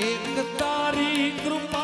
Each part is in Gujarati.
એક તારી કૃપા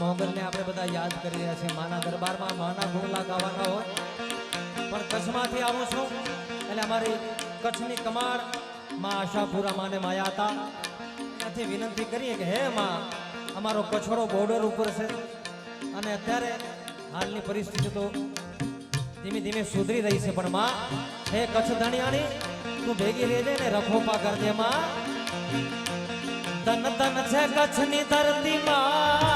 મોગલને આપણે બધા યાદ કરી રહ્યા છીએ. માના દરબારમાં માના ગુણલા ગાવાના હોય. પણ કચ્છમાંથી આવું છું એટલે અમારી કચ્છની કમાડમાં આશાપુરા માને માયા હતા. ત્યાંથી વિનંતી કરીએ કે હે માં અમારો કછોડો બોર્ડર ઉપર છે. અને અત્યારે હાલની પરિસ્થિતિ તો ધીમે ધીમે સુધરી રહી છે. પણ માં, હે કચ્છ ધણિયાણી, તું ભેગી રહેજે ને રખોપા કરજે માં. તન તન છે કચ્છની ધરતીમાં.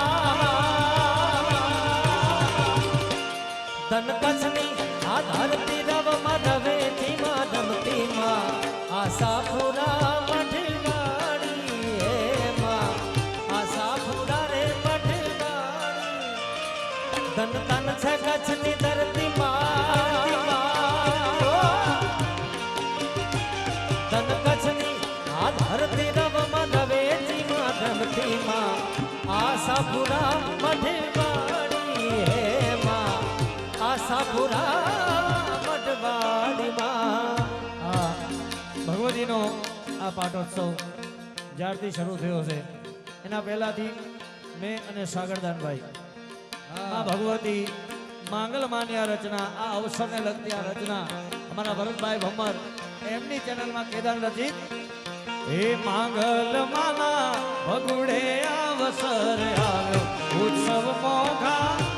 તન કચ્છની આ ધરતી મઠવાડી તન છે કચ્છની ધરતીમાં તન કચ્છની આ ધરતી રવમાં નવેજી માં ધરતી માં આશાપુરા મઢવાડી હે માં. આશાપુરા મઢવાડી માં હા, ભગવતીનો આ પાટોત્સવ જ્યારથી શરૂ થયો છે, એના પહેલાથી મેં અને સાગરદાનભાઈ આ ભગવતી, માંગલ માન્યા રચના, આ અવસરને લગતી આ રચના અમારા ભરતભાઈ ભમર એમની ચેનલમાં કેદાર રચિત. હે માંગલ માના ભગુડે અવસર ઉત્સવ મોઘા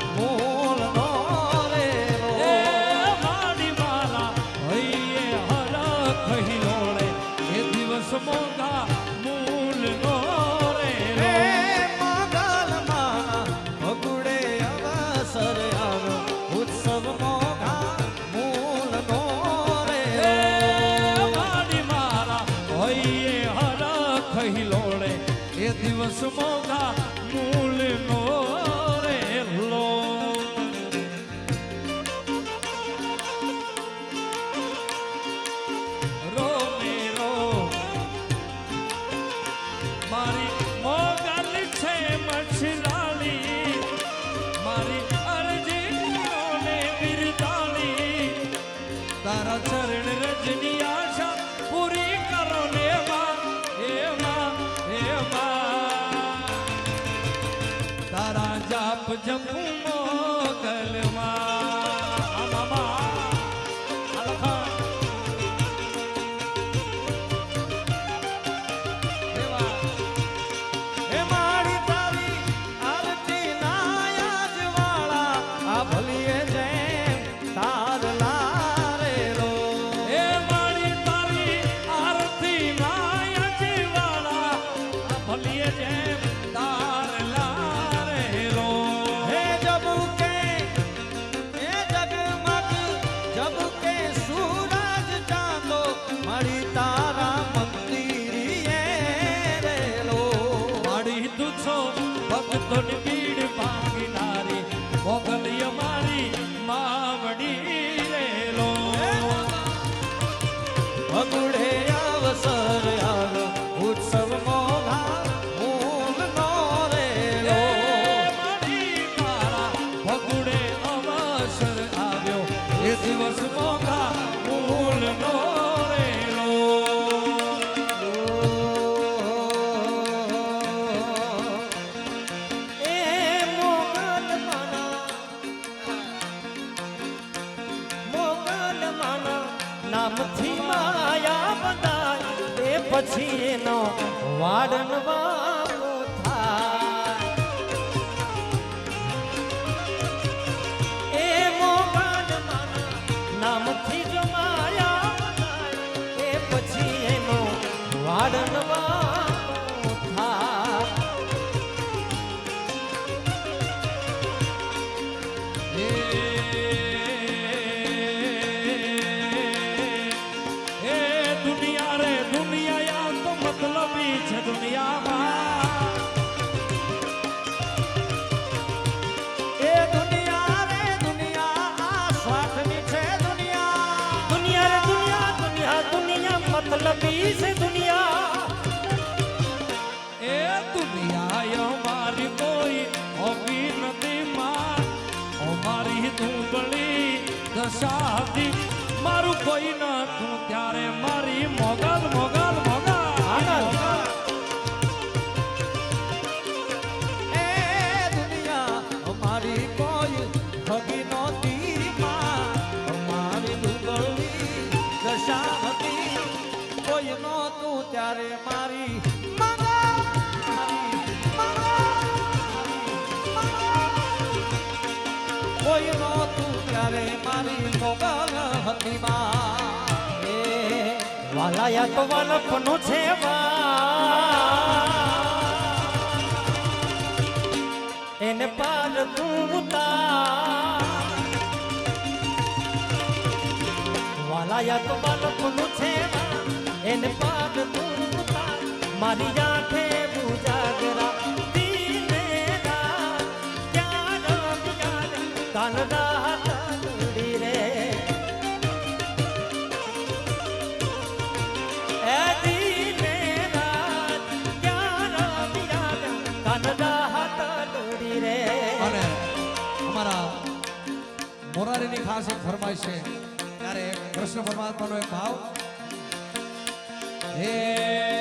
તારા જાપ જપુ with the નામથી માયા બધાય. એ પછી એનો વારંવાર સાધી મારું કોઈ નાખું ત્યારે મારી મોગલ મોગલ હતી માં વાલાયા તો વાલપનું છે એને પાર તું ઉતા વાલાયા તો વાલપનું છે એને પાર તું ઉતા મારી આંખે બુજાગરા પ્રકાશન ફરમાય છે. ત્યારે કૃષ્ણ પરમાત્માનો એક ભાવ. હે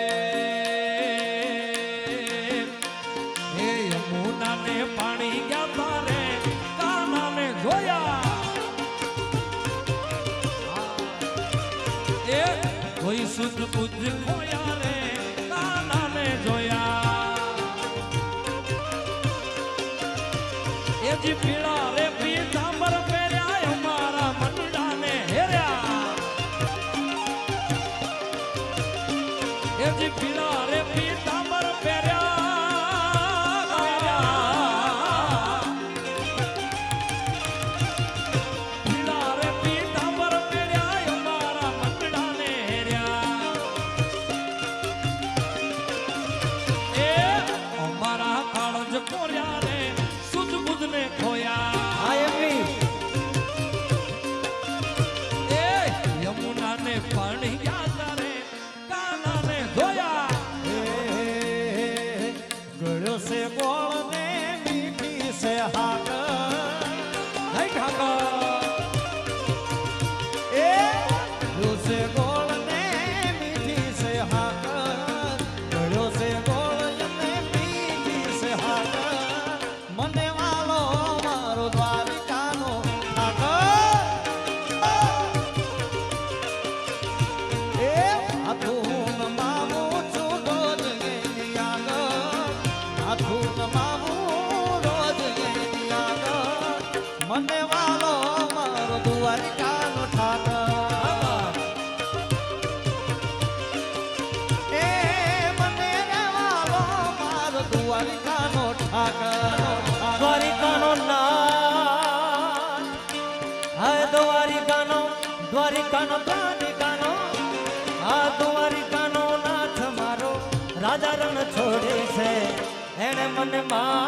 Mama.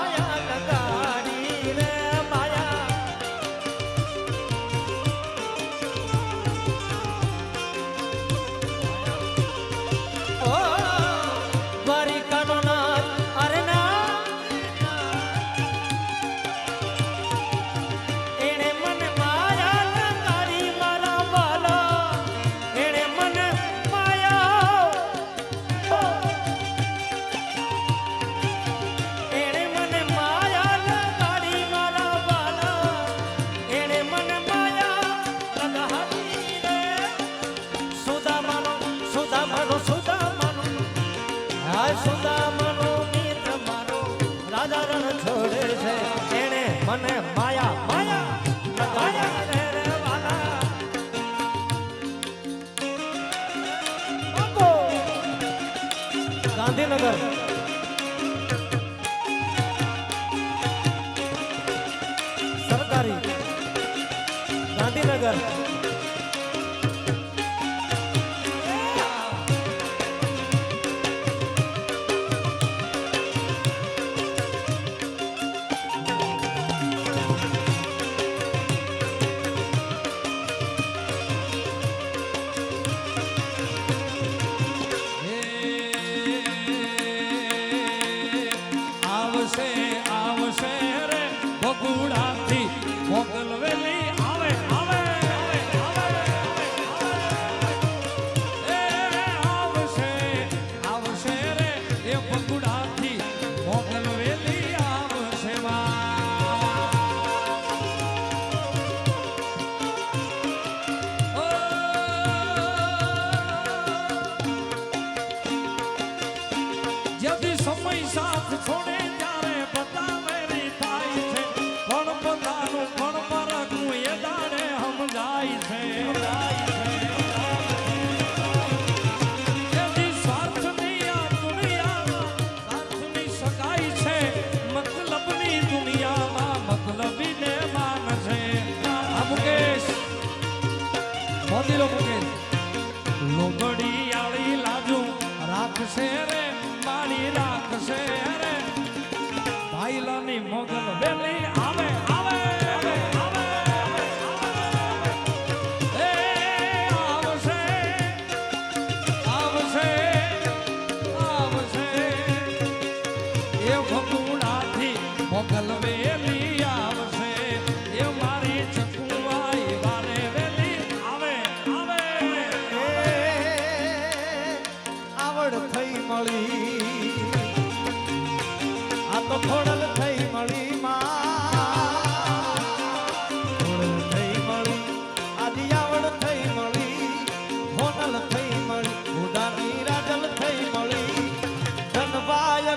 ભાઈલાની મોગલ વેલી આવે,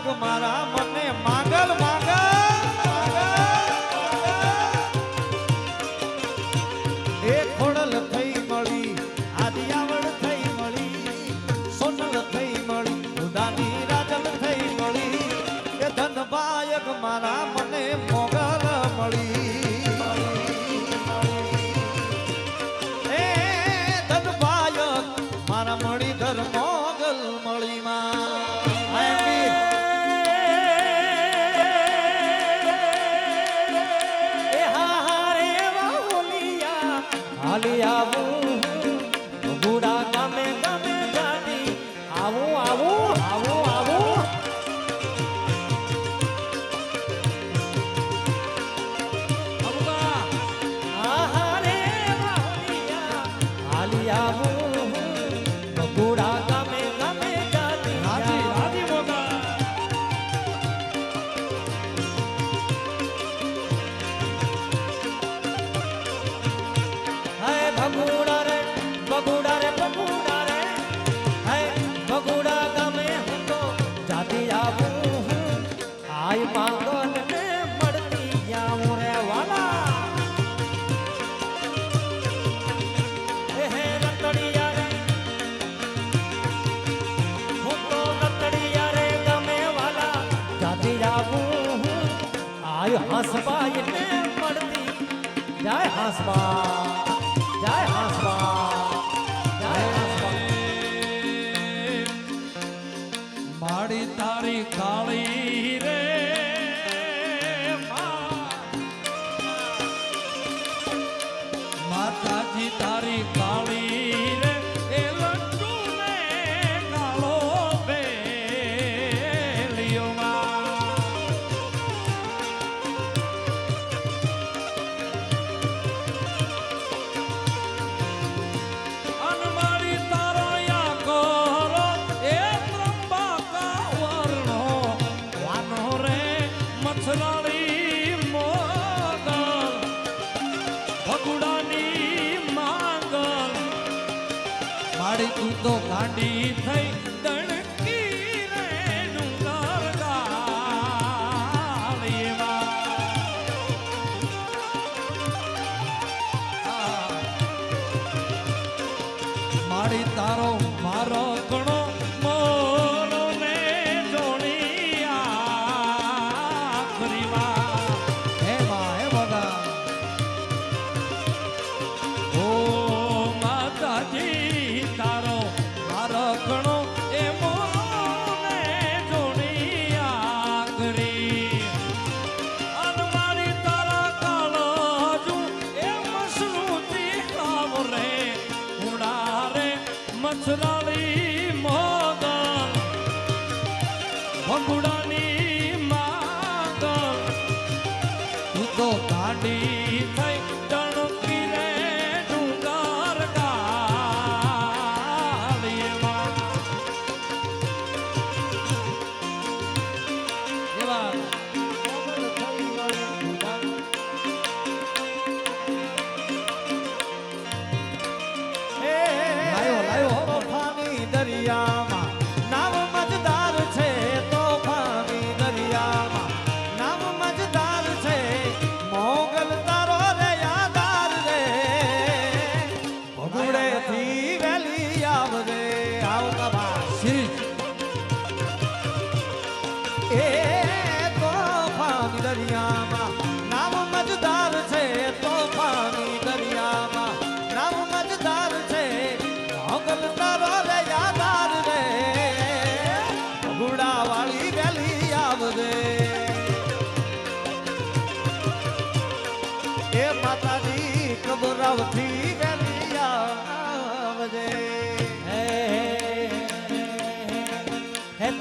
મારા મને Participar.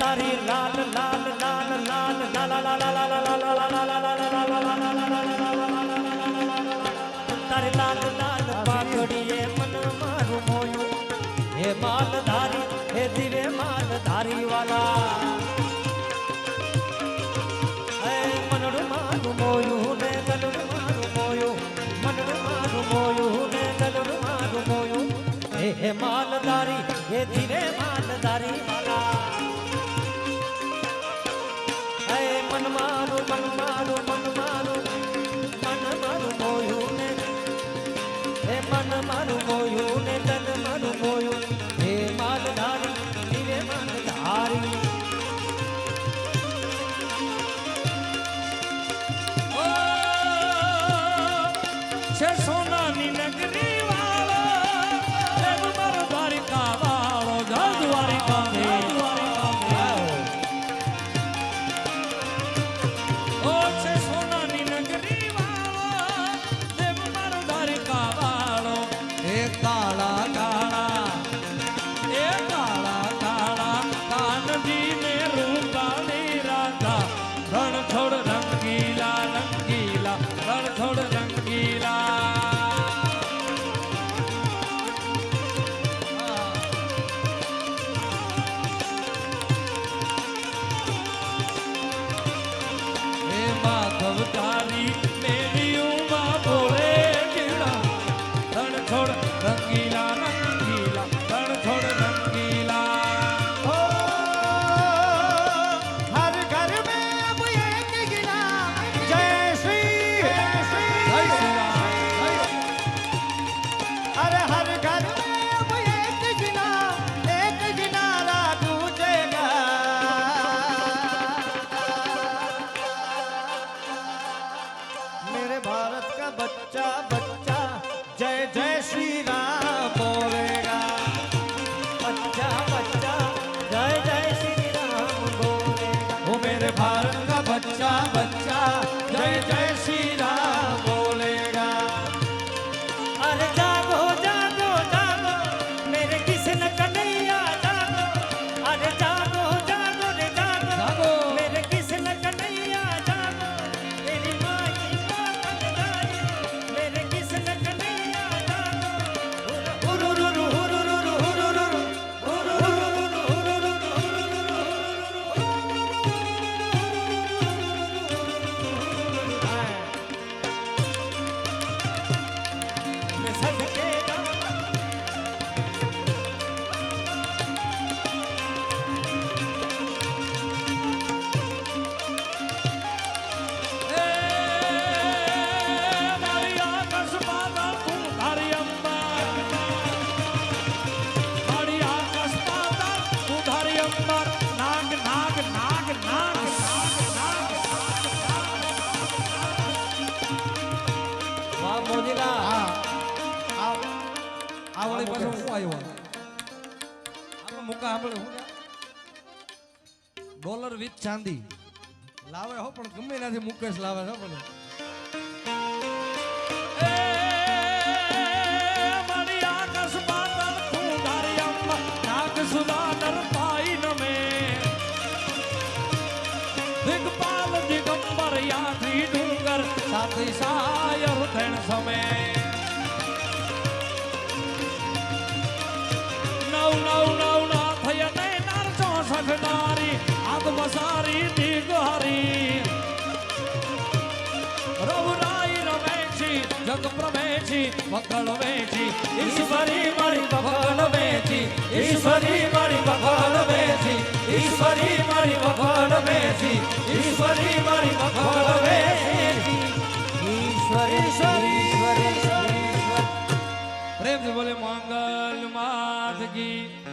તારી લાલ લાલ લાલ લાલ લાલા લાલા લાલા લાલા લાલા લાલા લાલા તારી લાલ લાલ પાઘડીએ મન મારું મોયું હે માલ ધારી હે દિવે માલ વાલા আর ચાંદી લાવે હો પણ ગમે નથી મુકેશ લાવે છે પણ. દિગપાલ સાયર તેણ સમય સારી દીગારી રવરાઈ રમેશી જગ પ્રમેશી વકળ વેચી ઈશ્વરી મારી વકળ વેચી ઈશ્વરી મારી વકળ વેચી ઈશ્વરી મારી વકળ વેચી ઈશ્વરી મારી વકળ વેચી ઈશ્વર, ઈશ્વરી પ્રેમથી બોલે, મંગલ કી